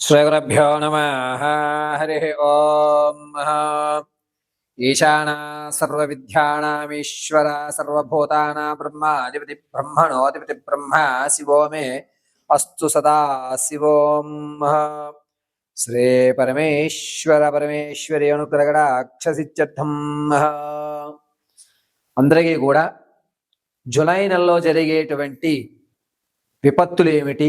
శ్రీగురభ్యో నమ హరి ఓం ఈశాన సర్వవిద్యానామీశ్వర సర్వభూతానా బ్రహ్మాధిపతి బ్రహ్మణోధిపతి బ్రహ్మ శివో మే అస్తు సదా శివోం శ్రీ పరమేశ్వర పరమేశ్వరి అనుగ్రగడాక్షసిత్యర్థం అందరికీ కూడా జులై నెలలో జరిగేటువంటి విపత్తులు ఏమిటి?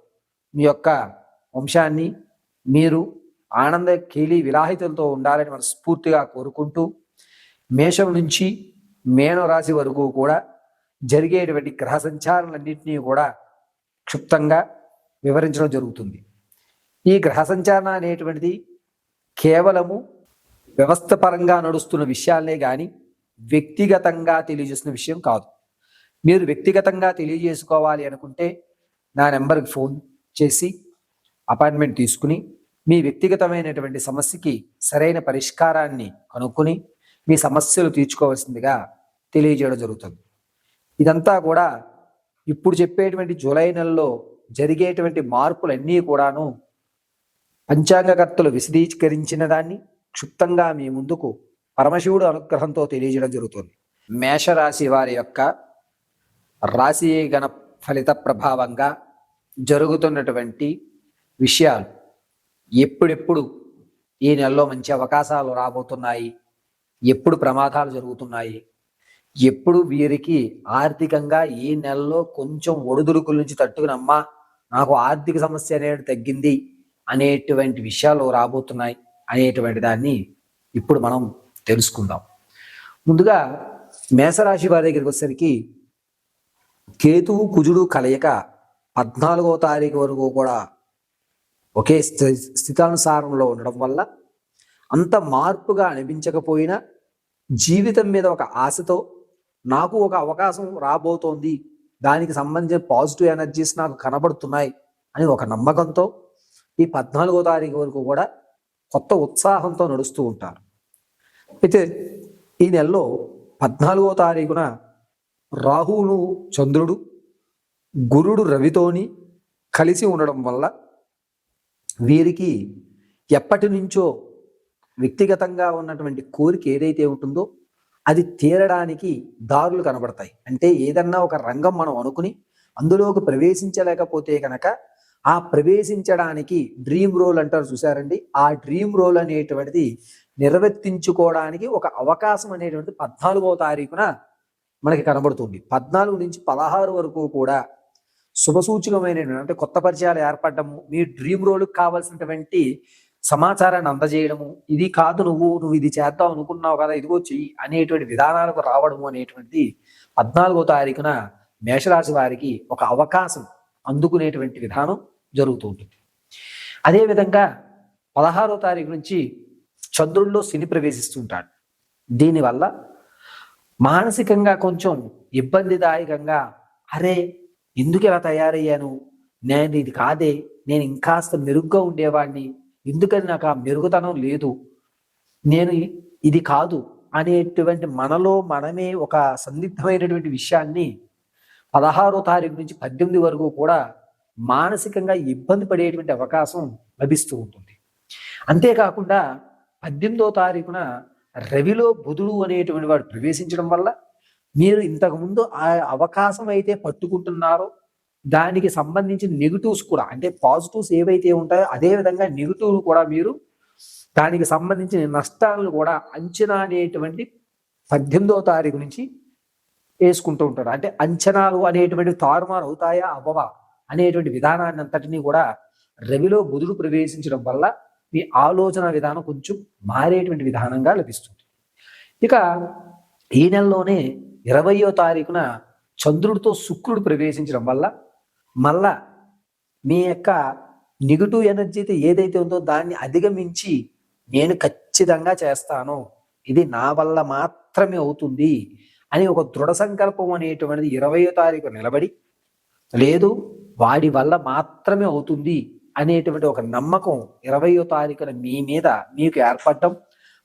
మీ యొక్క వంశాన్ని మీరు ఆనంద కీలి విలాహితులతో ఉండాలని మనస్ఫూర్తిగా కోరుకుంటూ మేషం నుంచి మేన రాశి వరకు కూడా జరిగేటువంటి గ్రహ సంచారాలన్నింటినీ కూడా క్షుప్తంగా వివరించడం జరుగుతుంది. ఈ గ్రహ సంచారణ అనేటువంటిది కేవలము వ్యవస్థ పరంగా నడుస్తున్న విషయాలనే కానీ వ్యక్తిగతంగా తెలియజేస్తున్న విషయం కాదు. మీరు వ్యక్తిగతంగా తెలియజేసుకోవాలి అనుకుంటే నా నెంబర్కి ఫోన్ చేసి అపాయింట్మెంట్ తీసుకుని మీ వ్యక్తిగతమైనటువంటి సమస్యకి సరైన పరిష్కారాన్ని కనుక్కొని మీ సమస్యలు తీర్చుకోవాల్సిందిగా తెలియజేయడం జరుగుతుంది. ఇదంతా కూడా ఇప్పుడు చెప్పేటువంటి జూలై నెలలో జరిగేటువంటి మార్పులన్నీ కూడాను పంచాంగకర్తలు విశదీకరించిన దాన్ని క్షుప్తంగా మీ ముందుకు పరమశివుడు అనుగ్రహంతో తెలియజేయడం జరుగుతుంది. మేషరాశి వారి యొక్క రాశి గణ ఫలిత ప్రభావంగా జరుగుతున్నటువంటి విషయాలు ఎప్పుడెప్పుడు ఈ నెలలో మంచి అవకాశాలు రాబోతున్నాయి? ఎప్పుడు ప్రమాదాలు జరుగుతున్నాయి? ఎప్పుడు వీరికి ఆర్థికంగా ఈ నెలలో కొంచెం ఒడిదుడుకుల నుంచి తట్టుకునమ్మా నాకు ఆర్థిక సమస్య అనేది తగ్గింది అనేటువంటి విషయాలు రాబోతున్నాయి అనేటువంటి దాన్ని ఇప్పుడు మనం తెలుసుకుందాం. ముందుగా మేషరాశి వారి దగ్గరికి వచ్చేసరికి కేతువు కుజుడు కలయిక పద్నాలుగో తారీఖు వరకు కూడా ఒకే స్థి- స్థితానుసారంలో ఉండడం వల్ల అంత మార్పుగా అనిపించకపోయినా జీవితం మీద ఒక ఆశతో నాకు ఒక అవకాశం రాబోతోంది. దానికి సంబంధించిన పాజిటివ్ ఎనర్జీస్ నాకు కనబడుతున్నాయి అని ఒక నమ్మకంతో ఈ పద్నాలుగో తారీఖు వరకు కూడా కొత్త ఉత్సాహంతో నడుస్తూ ఉంటారు. అయితే ఈ నెలలో పద్నాలుగో తారీఖున రాహువును చంద్రుడు గురుడు రవితోని కలిసి ఉండడం వల్ల వీరికి ఎప్పటి నుంచో వ్యక్తిగతంగా ఉన్నటువంటి కోరిక ఏదైతే ఉంటుందో అది తీరడానికి దారులు కనబడతాయి. అంటే ఏదన్నా ఒక రంగం మనం అనుకుని అందులోకి ప్రవేశించలేకపోతే కనుక ఆ ప్రవేశించడానికి డ్రీమ్ రోల్ అంటారు చూసారండి ఆ డ్రీమ్ రోల్ అనేటువంటిది నిర్వర్తించుకోవడానికి ఒక అవకాశం అనేటువంటిది పద్నాలుగో తారీఖున మనకి కనబడుతుంది. పద్నాలుగు నుంచి పదహారు వరకు కూడా శుభసూచకమైనటువంటి అంటే కొత్త పరిచయాలు ఏర్పడము మీ డ్రీమ్ రోల్కి కావాల్సినటువంటి సమాచారాన్ని అందజేయడము ఇది కాదు నువ్వు నువ్వు ఇది చేద్దాం అనుకున్నావు కదా ఇదిగో చెయ్యి అనేటువంటి విధానాలకు రావడము అనేటువంటిది పద్నాలుగో తారీఖున మేషరాశి వారికి ఒక అవకాశం అందుకునేటువంటి విధానం జరుగుతూ ఉంటుంది. అదేవిధంగా పదహారో తారీఖు నుంచి చంద్రుల్లో శని ప్రవేశిస్తుంటాడు దీనివల్ల మానసికంగా కొంచెం ఇబ్బందిదాయకంగా అరే ఎందుకు ఇలా తయారయ్యాను? నేను ఇది కాదే నేను ఇంకాస్త మెరుగ్గా ఉండేవాడిని ఎందుకని నాకు ఆ మెరుగుతనం లేదు? నేను ఇది కాదు అనేటువంటి మనలో మనమే ఒక సందిగ్ధమైనటువంటి విషయాన్ని పదహారో తారీఖు నుంచి పద్దెనిమిది వరకు కూడా మానసికంగా ఇబ్బంది పడేటువంటి అవకాశం లభిస్తూ ఉంటుంది. అంతేకాకుండా పద్దెనిమిదో తారీఖున రవిలో బుధుడు అనేటువంటి వాడు ప్రవేశించడం వల్ల మీరు ఇంతకుముందు ఆ అవకాశం అయితే పట్టుకుంటున్నారో దానికి సంబంధించిన నెగిటివ్స్ కూడా అంటే పాజిటివ్స్ ఏవైతే ఉంటాయో అదే విధంగా నెగిటివ్ కూడా మీరు దానికి సంబంధించిన నష్టాలను కూడా అంచనా అనేటువంటి పద్దెనిమిదవ తారీఖు నుంచి వేసుకుంటూ ఉంటారు అంటే అంచనాలు అనేటువంటి తారుమారు అవుతాయా అవ్వవా అనేటువంటి విధానాన్ని అంతటినీ కూడా రవిలో బుధుడు ప్రవేశించడం వల్ల మీ ఆలోచన విధానం కొంచెం మారేటువంటి విధానంగా లభిస్తుంది. ఇక ఈ నెలలోనే ఇరవయో తారీఖున చంద్రుడితో శుక్రుడు ప్రవేశించడం వల్ల మళ్ళా మీ యొక్క నెగిటివ్ ఎనర్జీ అయితే ఏదైతే ఉందో దాన్ని అధిగమించి నేను ఖచ్చితంగా చేస్తాను. ఇది నా వల్ల మాత్రమే అవుతుంది అని ఒక దృఢ సంకల్పం అనేటువంటిది ఇరవయో తారీఖు నిలబడి లేదు వాడి వల్ల మాత్రమే అవుతుంది అనేటువంటి ఒక నమ్మకం ఇరవయో తారీఖున మీ మీద మీకు ఏర్పడటం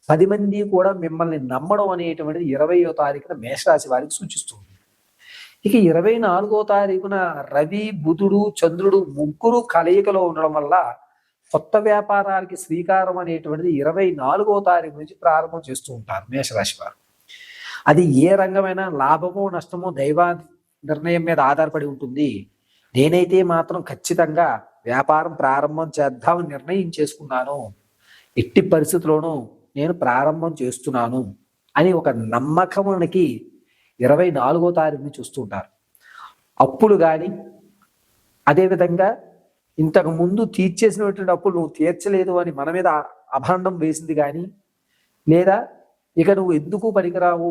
పది మంది కూడా మిమ్మల్ని నమ్మడం అనేటువంటిది ఇరవయో తారీఖున మేషరాశి వారికి సూచిస్తుంది. ఇక ఇరవై నాలుగో తారీఖున రవి బుధుడు చంద్రుడు ముగ్గురు కలయికలో ఉండడం వల్ల కొత్త వ్యాపారాలకి శ్రీకారం అనేటువంటిది ఇరవై నాలుగో తారీఖు నుంచి ప్రారంభం చేస్తూ ఉంటారు మేషరాశి వారు. అది ఏ రంగమైనా లాభమో నష్టమో దైవ నిర్ణయం మీద ఆధారపడి ఉంటుంది. నేనైతే మాత్రం ఖచ్చితంగా వ్యాపారం ప్రారంభం చేద్దామని నిర్ణయం చేసుకున్నాను. ఎట్టి పరిస్థితుల్లోనూ నేను ప్రారంభం చేస్తున్నాను అని ఒక నమ్మకమునికి ఇరవై నాలుగో తారీఖు నుంచి చూస్తుంటారు అప్పులు కానీ అదేవిధంగా ఇంతకు ముందు తీర్చేసినటువంటి అప్పులు నువ్వు తీర్చలేదు అని మన మీద అభాండం వేసింది కానీ లేదా ఇక నువ్వు ఎందుకు పనికిరావు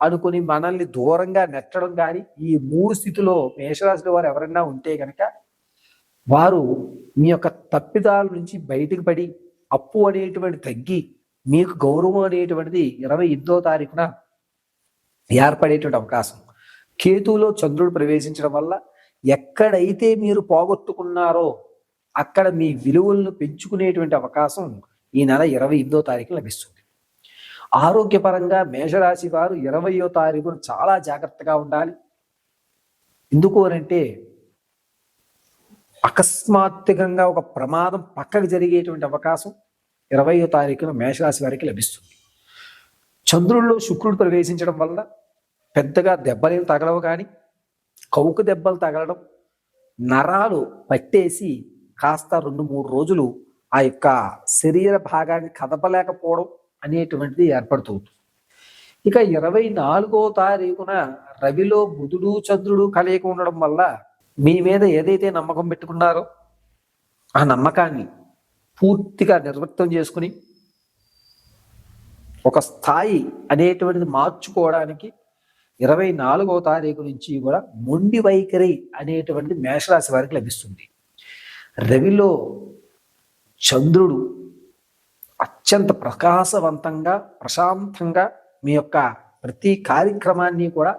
అనుకుని మనల్ని దూరంగా నెట్టడం కానీ ఈ మూడు స్థితిలో మేషరాశుల వారు ఎవరైనా ఉంటే కనుక వారు మీ యొక్క తప్పిదాల నుంచి బయటకు పడి అప్పు అనేటువంటి తగ్గి మీకు గౌరవం అనేటువంటిది ఇరవై ఎనిమిదో తారీఖున ఏర్పడేటువంటి అవకాశం. కేతువులో చంద్రుడు ప్రవేశించడం వల్ల ఎక్కడైతే మీరు పోగొట్టుకున్నారో అక్కడ మీ విలువలను పెంచుకునేటువంటి అవకాశం ఈ నెల ఇరవై ఎనిమిదో తారీఖు లభిస్తుంది. ఆరోగ్యపరంగా మేషరాశి వారు ఇరవయో తారీఖున చాలా జాగ్రత్తగా ఉండాలి. ఎందుకు అంటే అకస్మాత్తుగా ఒక ప్రమాదం పక్కకు జరిగేటువంటి అవకాశం. ఇరవయో తారీఖున మేషరాశి వారికి లభిస్తుంది. చంద్రుల్లో శుక్రుడు ప్రవేశించడం వల్ల పెద్దగా దెబ్బలేం తగలవు కానీ కౌకు దెబ్బలు తగలడం నరాలు పట్టేసి కాస్త రెండు మూడు రోజులు ఆ యొక్క శరీర భాగాన్ని కదపలేకపోవడం అనేటువంటిది ఏర్పడుతుంది ఇక ఇరవై నాలుగో తారీఖున రవిలో బుధుడు చంద్రుడు కలయిక ఉండడం వల్ల మీ మీద ఏదైతే నమ్మకం పెట్టుకున్నారో ఆ నమ్మకాన్ని పూర్తిగా నిర్వక్తం చేసుకుని ఒక స్థాయి అనేటువంటిది మార్చుకోవడానికి ఇరవై నాలుగవ తారీఖు నుంచి కూడా మొండి వైఖరి అనేటువంటిది మేషరాశి వారికి లభిస్తుంది. రవిలో చంద్రుడు అత్యంత ప్రకాశవంతంగా ప్రశాంతంగా మీ యొక్క ప్రతి కార్యక్రమాన్ని కూడా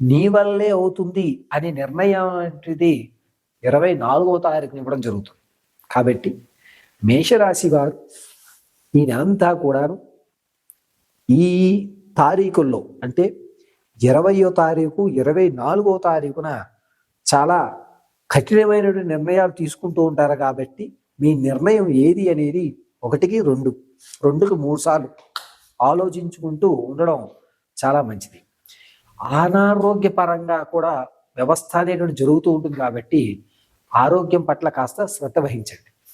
నీ వల్లే అవుతుంది అనే నిర్ణయం అనేది ఇరవై నాలుగవ తారీఖున ఇవ్వడం జరుగుతుంది. కాబట్టి మేషరాశి వారు ఈ అంతా కూడాను ఈ తారీఖుల్లో అంటే ఇరవయో తారీఖు ఇరవై నాలుగో తారీఖున చాలా కఠినమైనటువంటి నిర్ణయాలు తీసుకుంటూ ఉంటారు కాబట్టి మీ నిర్ణయం ఏది అనేది ఒకటికి రెండు రెండుకి మూడు సార్లు ఆలోచించుకుంటూ ఉండడం చాలా మంచిది. అనారోగ్యపరంగా కూడా వ్యవస్థ అనేటువంటి జరుగుతూ ఉంటుంది కాబట్టి ఆరోగ్యం పట్ల కాస్త శ్రద్ధ వహించండి.